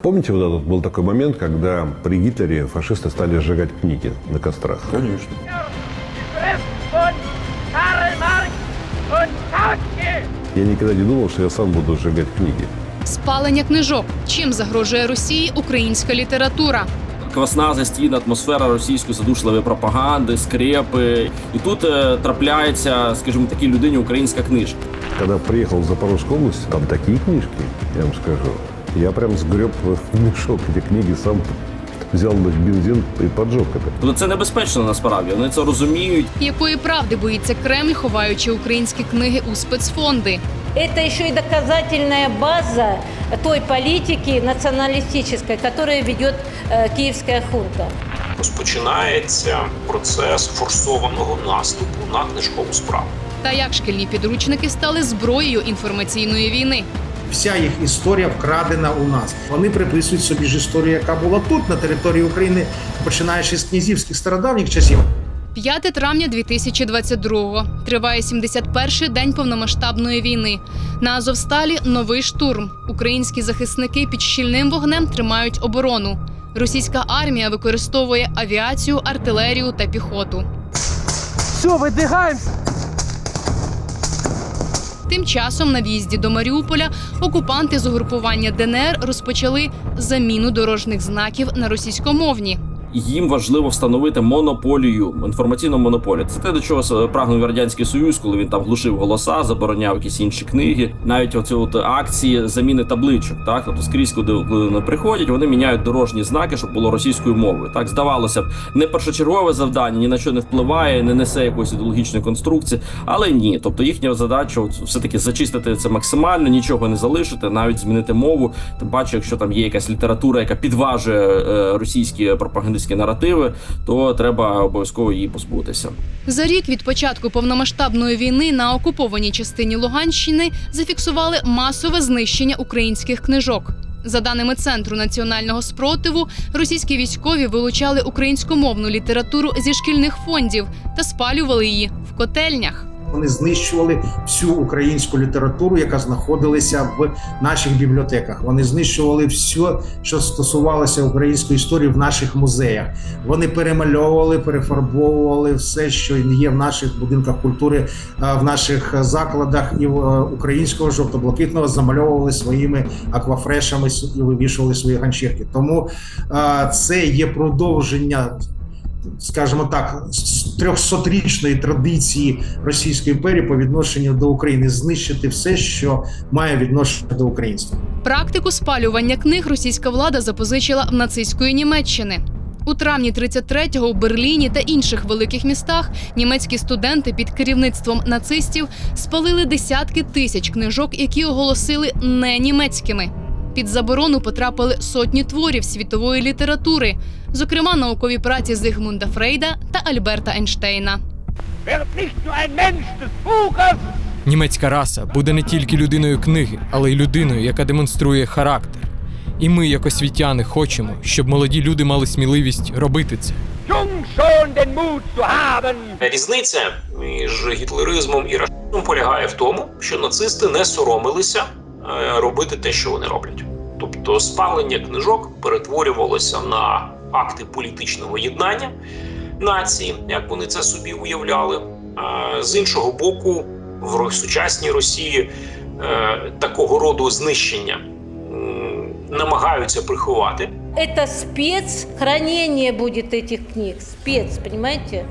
Помните, вот этот был такой момент, когда при Гитлере фашисты стали сжигать книги на кострах? Конечно. Schrift von Karl Marx und Kautsky. Я никогда не думал, что я сам буду сжигать книги. Спалення книжок. Чим загрожує Росії українська література? Квасна застійна атмосфера російської задушливої пропаганди, скрепи. І тут е, трапляється, скажімо, такій людині українська книжка. Когда приехал в Запорожскую область, там такие книжки, я вам скажу. Я прям сгреб в мешок эти книги, сам взял на бензин и поджег это. Тобто це небезпечно насправді. Вони це розуміють. Якої правди боїться Кремль, ховаючи українські книги у спецфонди? Это еще и доказательная база той политики националистической, которую ведет э, киевская хунта. розпочинається процес форсованого наступу на книжкову справу. Та як шкільні підручники стали зброєю інформаційної війни? Вся їх історія вкрадена у нас. Вони приписують собі ж історію, яка була тут, на території України, починаючи з князівських стародавніх часів. 5 травня 2022-го. Триває 71-й день повномасштабної війни. На Азовсталі новий штурм. Українські захисники під щільним вогнем тримають оборону. Російська армія використовує авіацію, артилерію та піхоту. Все, выдвигаемся. Тим часом на в'їзді до Маріуполя окупанти з угрупування ДНР розпочали заміну дорожніх знаків на російськомовні. Їм важливо встановити монополію, інформаційну монополію. Це те, до чого прагнув радянський союз, коли він там глушив голоса, забороняв якісь інші книги. Навіть оці от акції заміни табличок. Так, тобто скрізь, куди вони приходять, вони міняють дорожні знаки, щоб було російською мовою. Так здавалося б, не першочергове завдання, ні на що не впливає, не несе якоїсь ідеологічної конструкції, але ні. Тобто їхня задача все-таки зачистити це максимально, нічого не залишити, навіть змінити мову. Тим паче, якщо там є якась література, яка підважує е, російські пропагандистські наративи, то треба обов'язково її позбутися. За рік від початку повномасштабної війни на окупованій частині Луганщини зафіксували масове знищення українських книжок. За даними Центру національного спротиву, російські військові вилучали українськомовну літературу зі шкільних фондів та спалювали її в котельнях. Вони знищували всю українську літературу, яка знаходилася в наших бібліотеках. Вони знищували все, що стосувалося української історії в наших музеях. Вони перемальовували, перефарбовували все, що є в наших будинках культури, е, в наших закладах і е, українського жовто-блакитного замальовували своїми аквафрешами і вивішували свої ганчірки. Тому е, це є продовження скажімо так, 300-річної традиції Російської імперії по відношенню до України знищити все, що має відношення до українства. Практику спалювання книг російська влада запозичила в нацистської Німеччини. У травні 33-го у Берліні та інших великих містах німецькі студенти під керівництвом нацистів спалили десятки тисяч книжок, які оголосили не німецькими. Під заборону потрапили сотні творів світової літератури, зокрема наукові праці Зигмунда Фрейда та Альберта Ейнштейна. Німецька раса буде не тільки людиною книги, але й людиною, яка демонструє характер. І ми, як освітяни, хочемо, щоб молоді люди мали сміливість робити це. Різниця між гітлеризмом і рашизмом полягає в тому, що нацисти не соромилися е, робити те, що вони роблять. Тобто спалення книжок перетворювалося на акти політичного єднання нації, як вони це собі уявляли. З іншого боку, в сучасній Росії е, такого роду знищення намагаються приховати. Это спецхранение будет этих книг. Спец, понимаете?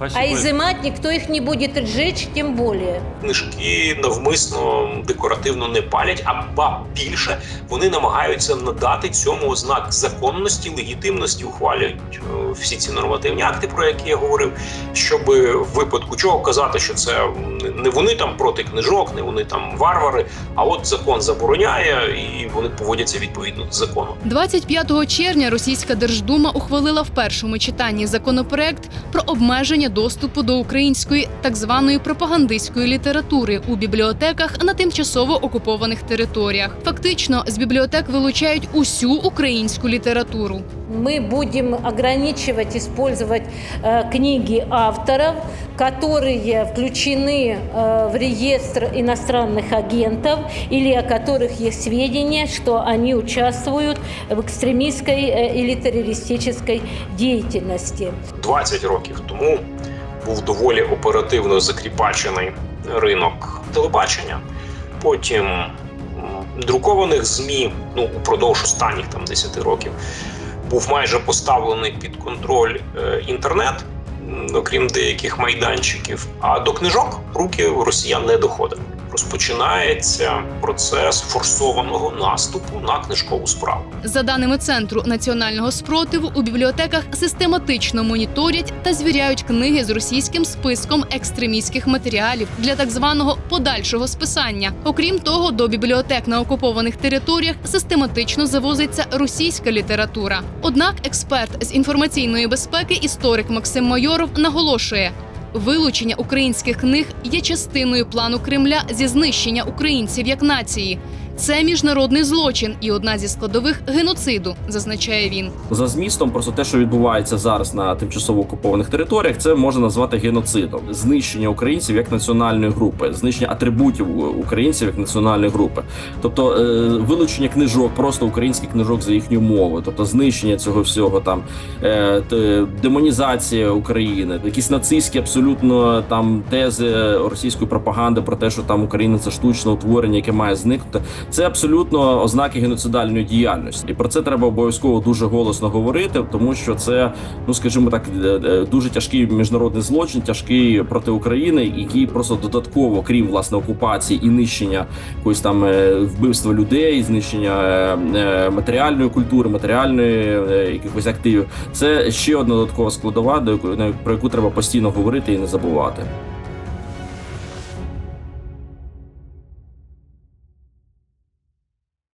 А изымать никто их не будет сжечь, тем более. книжки навмисно декоративно не палять, а ба більше вони намагаються надати цьому ознак законності, легітимності, ухвалюють е, всі ці нормативні акти, про які я говорив, щоб в випадку чого казати, що це не вони там проти книжок, не вони там варвари, а от закон забороняє, і вони поводяться відповідно до закону. 25 червня російська Держдума ухвалила в першому читанні законопроект про обмеження доступу до української так званої пропагандистської літератури у бібліотеках на тимчасово окупованих територіях. Фактично, з бібліотек вилучають усю українську літературу мы будем ограничивать использовать э, книги авторов, которые включены э, в реестр иностранных агентов или о которых есть сведения, что они участвуют в экстремистской э, или террористической деятельности. 20 років тому був доволі оперативно закріпачений ринок телебачення. Потім м, друкованих ЗМІ ну, упродовж останніх там 10 років був майже поставлений під контроль е, інтернет, окрім деяких майданчиків. А до книжок руки росіян не доходили. Розпочинається процес форсованого наступу на книжкову справу. За даними центру національного спротиву, у бібліотеках систематично моніторять та звіряють книги з російським списком екстремістських матеріалів для так званого подальшого списання. Окрім того, до бібліотек на окупованих територіях систематично завозиться російська література. Однак експерт з інформаційної безпеки історик Максим Майоров наголошує. Вилучення українських книг є частиною плану Кремля зі знищення українців як нації. Це міжнародний злочин і одна зі складових геноциду, зазначає він. За змістом, просто те, що відбувається зараз на тимчасово окупованих територіях, це можна назвати геноцидом, знищення українців як національної групи, знищення атрибутів українців як національної групи, тобто е, вилучення книжок, просто українських книжок за їхньою мовою, тобто знищення цього всього, там е, демонізація України, якісь нацистські абсолютно там тези російської пропаганди про те, що там Україна це штучне утворення, яке має зникнути. Це абсолютно ознаки геноцидальної діяльності, і про це треба обов'язково дуже голосно говорити, тому що це, ну скажімо так, е, е, дуже тяжкий міжнародний злочин, тяжкий проти України, який просто додатково, крім власне окупації і нищення якоїсь там е, вбивства людей, знищення матеріальної культури, матеріальної якихось активів. Це ще одна додаткова складова, про яку треба постійно говорити і не забувати.